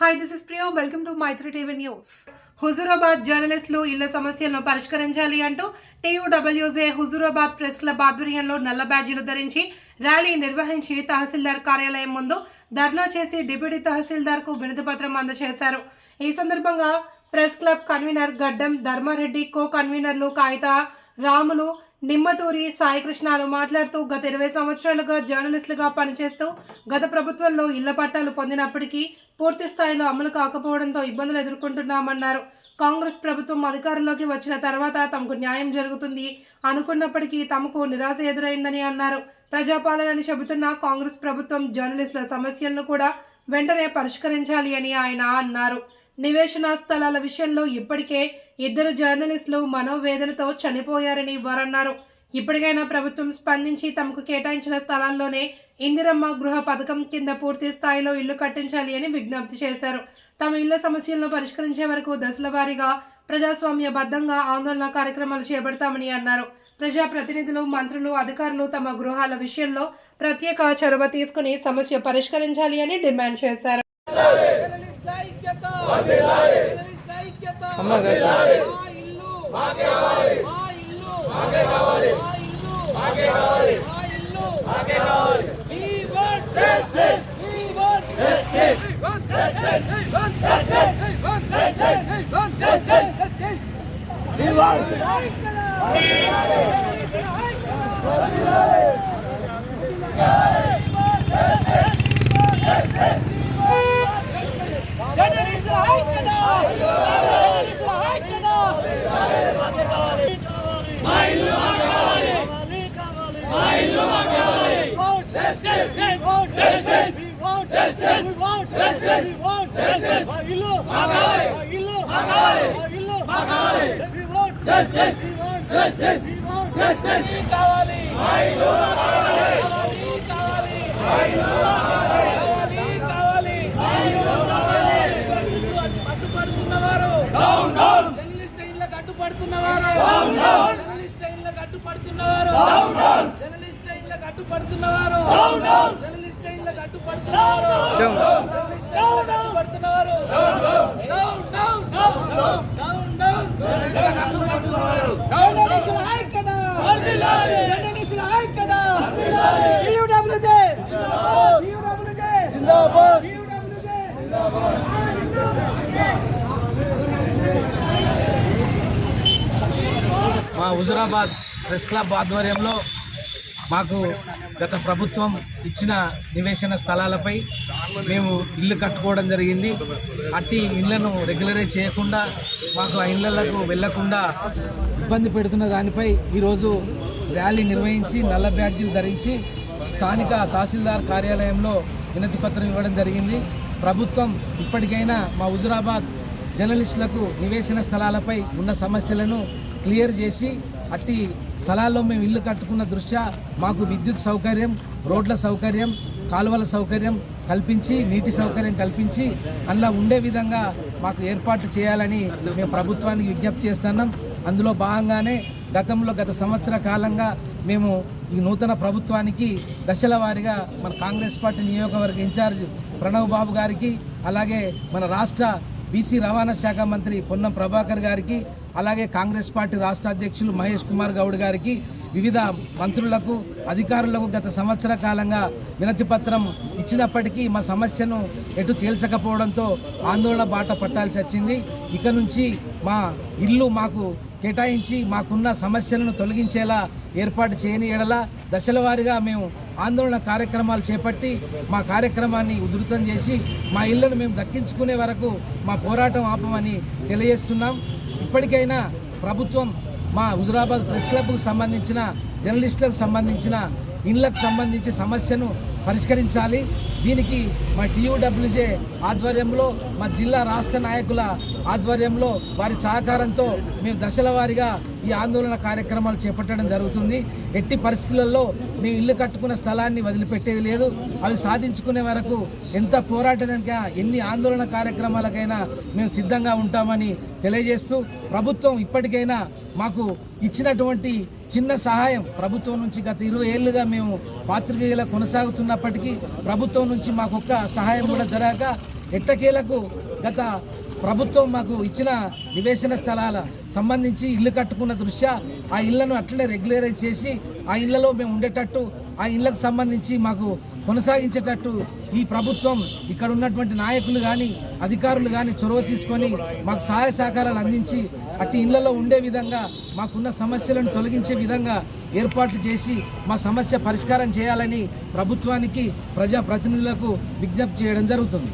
Hi this is Priya welcome to Maithri TV news Huzurabad జర్నలిస్టులు ఇళ్ళ సమస్యలను పరిష్కరించాలి అంటూ టీయూడబ్ల్యూజే హుజూరాబాద్ ప్రెస్ క్లబ్ ఆధ్వర్యంలో నల్ల బ్యాడ్జీలు ధరించి ర్యాలీ నిర్వహించి తహసీల్దార్ కార్యాలయం ముందు ధర్నా చేసి డిప్యూటీ తహసీల్దార్కు వినతి పత్రం అందజేశారు. ఈ సందర్భంగా ప్రెస్ క్లబ్ కన్వీనర్ గడ్డం ధర్మారెడ్డి కో కన్వీనర్లు కాగిత రాములు నిమ్మటూరి సాయికృష్ణాలు మాట్లాడుతూ గత ఇరవై సంవత్సరాలుగా జర్నలిస్టులుగా పనిచేస్తూ గత ప్రభుత్వంలో ఇళ్ళ పట్టాలు పొందినప్పటికీ పూర్తి స్థాయిలో అమలు కాకపోవడంతో ఇబ్బందులు ఎదుర్కొంటున్నామన్నారు. కాంగ్రెస్ ప్రభుత్వం అధికారంలోకి వచ్చిన తర్వాత తమకు న్యాయం జరుగుతుంది అనుకున్నప్పటికీ తమకు నిరాశ ఎదురైందని అన్నారు. ప్రజాపాలనని చెబుతున్న కాంగ్రెస్ ప్రభుత్వం జర్నలిస్టుల సమస్యలను కూడా వెంటనే పరిష్కరించాలి అని ఆయన అన్నారు. నివేశన స్థలాల విషయంలో ఇప్పటికే ఇద్దరు జర్నలిస్టులు మనోవేదనతో చనిపోయారని వారన్నారు. ఇప్పటికైనా ప్రభుత్వం స్పందించి తమకు కేటాయించిన స్థలాల్లోనే ఇందిరమ్మ గృహ పథకం కింద పూర్తి స్థాయిలో ఇల్లు కట్టించాలి అని విజ్ఞప్తి చేశారు. తమ ఇళ్ళ సమస్యలను పరిష్కరించే వరకు దశల వారీగా ప్రజాస్వామ్యబద్ధంగా ఆందోళన కార్యక్రమాలు చేపడతామని అన్నారు. ప్రజాప్రతినిధులు మంత్రులు అధికారులు తమ గృహాల విషయంలో ప్రత్యేక చొరవ తీసుకుని సమస్య పరిష్కరించాలి అని డిమాండ్ చేశారు. జర్నలిస్ట్ ఐక్యత జర్నలిస్ట్ ఐక్యత మా ఇల్లు మాకే కావాలి మా ఇల్లు మాకే కావాలి మా ఇల్లు మాకే కావాలి మా ఇల్లు మాకే కావాలి we want justice we want justice we want justice we want justice we want justice we want justice we want journalist ఐక్యత జర్నలిస్ట్ ఐక్యత మా ఇల్లు మాకే కావాలి మా ఇల్లు మాకే కావాలి justice we want justice we want justice we want justice we want justice మా ఇల్లు మాకే కావాలి మా ఇల్లు మాకే కావాలి మా ఇల్లు మాకే కావాలి we want justice కావాలి కావాలి కావాలి ఇల్లు కావాలి కావాలి మా ఇల్లు అడ్డుపడుతున్నవారు డౌన్ డౌన్ జర్నలిస్ట్ ఇళ్ళకి అడ్డుపడుతున్నవారు డౌన్ డౌన్ జర్నలిస్ట్ ఇళ్ళకి అడ్డుపడుతున్నవారు డౌన్ డౌన్ జర్నలిస్ట్ ఇళ్ళకి అడ్డుపడుతున్నవారు డౌన్ డౌన్ జర్నలిస్ట్ ఇళ్ళకి అడ్డుపడుతున్నవారు డౌన్ డౌన్ జర్నలిస్ట్ ఇళ్ళకి అడ్డుపడుతున్నవారు down down down down down down మా హుజురాబాద్ ప్రెస్ క్లబ్ ఆధ్వర్యంలో మాకు గత ప్రభుత్వం ఇచ్చిన నివేశన స్థలాలపై మేము ఇల్లు కట్టుకోవడం జరిగింది. అట్టి ఇళ్ళను రెగ్యులరైజ్ చేయకుండా మాకు ఆ ఇళ్ళకు వెళ్ళకుండా ఇబ్బంది పెడుతున్న దానిపై ఈరోజు ర్యాలీ నిర్వహించి నల్ల బ్యాడ్జీలు ధరించి స్థానిక తహసీల్దార్ కార్యాలయంలో వినతి పత్రం ఇవ్వడం జరిగింది. ప్రభుత్వం ఇప్పటికైనా మా హుజురాబాద్ జర్నలిస్టులకు నివేశన స్థలాలపై ఉన్న సమస్యలను క్లియర్ చేసి అట్టి స్థలాల్లో మేము ఇల్లు కట్టుకున్న దృష్ట్యా మాకు విద్యుత్ సౌకర్యం రోడ్ల సౌకర్యం కాలువల సౌకర్యం కల్పించి నీటి సౌకర్యం కల్పించి అందులో ఉండే విధంగా మాకు ఏర్పాటు చేయాలని మేము ప్రభుత్వానికి విజ్ఞప్తి చేస్తున్నాం. అందులో భాగంగానే గతంలో గత సంవత్సర కాలంగా మేము ఈ నూతన ప్రభుత్వానికి దశల వారీగా మన కాంగ్రెస్ పార్టీ నియోజకవర్గ ఇన్ఛార్జ్ ప్రణవ్ బాబు గారికి అలాగే మన రాష్ట్ర బీసీ రవాణా శాఖ మంత్రి పొన్నం ప్రభాకర్ గారికి అలాగే కాంగ్రెస్ పార్టీ రాష్ట్ర అధ్యక్షులు మహేష్ కుమార్ గౌడ్ గారికి వివిధ మంత్రులకు అధికారులకు గత సంవత్సర కాలంగా వినతి పత్రం ఇచ్చినప్పటికీ మా సమస్యను ఎటు తేల్చకపోవడంతో ఆందోళన బాట పట్టాల్సి వచ్చింది. ఇక నుంచి మా ఇల్లు మాకు కేటాయించి మాకున్న సమస్యలను తొలగించేలా ఏర్పాటు చేయని ఎడల దశల వారీగా మేము ఆందోళన కార్యక్రమాలు చేపట్టి మా కార్యక్రమాన్ని ఉధృతం చేసి మా ఇళ్ళను మేము దక్కించుకునే వరకు మా పోరాటం ఆపమని తెలియజేస్తున్నాం. ఇప్పటికైనా ప్రభుత్వం మా హుజురాబాద్ ప్రెస్ క్లబ్కు సంబంధించిన జర్నలిస్టులకు సంబంధించిన ఇళ్ళకు సంబంధించి సమస్యను పరిష్కరించాలి. దీనికి మా టీయూడబ్ల్యూజే ఆధ్వర్యంలో మా జిల్లా రాష్ట్ర నాయకుల ఆధ్వర్యంలో వారి సహకారంతో మేము దశల వారీగా ఈ ఆందోళన కార్యక్రమాలు చేపట్టడం జరుగుతుంది. ఎట్టి పరిస్థితులలో మేము ఇల్లు కట్టుకున్న స్థలాన్ని వదిలిపెట్టేది లేదు. అవి సాధించుకునే వరకు ఎంత పోరాటానికైనా ఎన్ని ఆందోళన కార్యక్రమాలకైనా మేము సిద్ధంగా ఉంటామని తెలియజేస్తూ ప్రభుత్వం ఇప్పటికైనా మాకు ఇచ్చినటువంటి చిన్న సహాయం ప్రభుత్వం నుంచి గత ఇరవై ఏళ్ళుగా మేము పాత్రికేయుల కొనసాగుతున్నప్పటికీ ప్రభుత్వం నుంచి మాకొక్క సహాయం కూడా జరగక ఎట్టకేలకు గత ప్రభుత్వం మాకు ఇచ్చిన నివేశన స్థలాల సంబంధించి ఇల్లు కట్టుకున్న దృష్ట్యా ఆ ఇళ్ళను అట్లనే రెగ్యులరైజ్ చేసి ఆ ఇళ్ళలో మేము ఉండేటట్టు ఆ ఇళ్ళకు సంబంధించి మాకు కొనసాగించేటట్టు ఈ ప్రభుత్వం ఇక్కడ ఉన్నటువంటి నాయకులు కానీ అధికారులు కానీ చొరవ తీసుకొని మాకు సహాయ సహకారాలు అందించి అట్టి ఇళ్ళలో ఉండే విధంగా మాకున్న సమస్యలను తొలగించే విధంగా ఏర్పాట్లు చేసి మా సమస్య పరిష్కారం చేయాలని ప్రభుత్వానికి ప్రజాప్రతినిధులకు విజ్ఞప్తి చేయడం జరుగుతుంది.